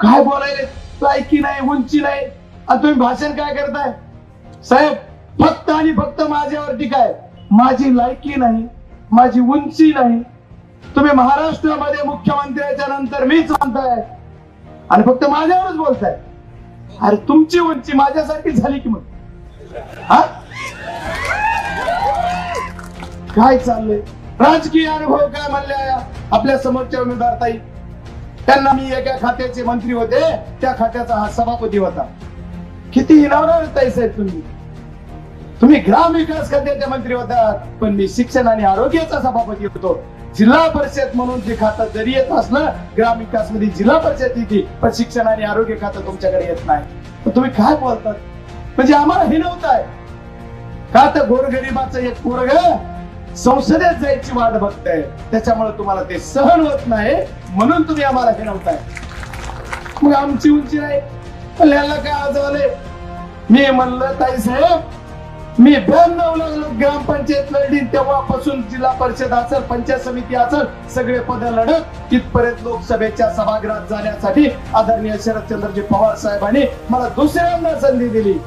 काय बोलायले? लायकी नाही उंची नाही. आणि तुम्ही भाषण काय करताय? साहेब फक्त आणि फक्त माझ्यावर टीका आहे माझी लायकी नाही माझी उंची नाही. तुम्ही महाराष्ट्रामध्ये मुख्यमंत्र्याच्या नंतर मीच म्हणताय. आणि फक्त माझ्यावरच बोलताय. अरे तुमची उंची माझ्यासारखी झाली की मग? हा? काय चाललंय? राजकीय अनुभव काय म्हणले आपल्या समोरच्या उमेदवार ताई? त्यांना मी एका खात्याचे मंत्री होते. त्या खात्याचा हा सभापती होता. किती हिनावणार साहेब तुम्ही. तुम्ही ग्राम विकास खात्याचे मंत्री होता. पण मी शिक्षण आणि आरोग्याचा सभापती होतो. जिल्हा परिषद म्हणून जे खातं जरी येत असलं ग्राम विकासमध्ये जिल्हा परिषद येते पण शिक्षण आणि आरोग्य खातं तुमच्याकडे येत नाही. तर तुम्ही काय बोलतात? म्हणजे आम्हाला हिनवताय का तर गोरगरिबाचं एक पोरग संसदेत जायची वाट बघताय. त्याच्यामुळे तुम्हाला ते सहन होत नाही. म्हणून तुम्ही आम्हाला हिनवताय मग आमची उंची नाही. याला काय आजवले मी म्हणलं ताई साहेब मी ब्याण्णव लागलो ग्रामपंचायत लढली. तेव्हापासून जिल्हा परिषद असेल पंचायत समिती असेल सगळे पद लढत तिथपर्यंत लोकसभेच्या सभागृहात जाण्यासाठी आदरणीय शरदचंद्रजी पवार साहेबांनी मला दुसऱ्यांदा संधी दिली.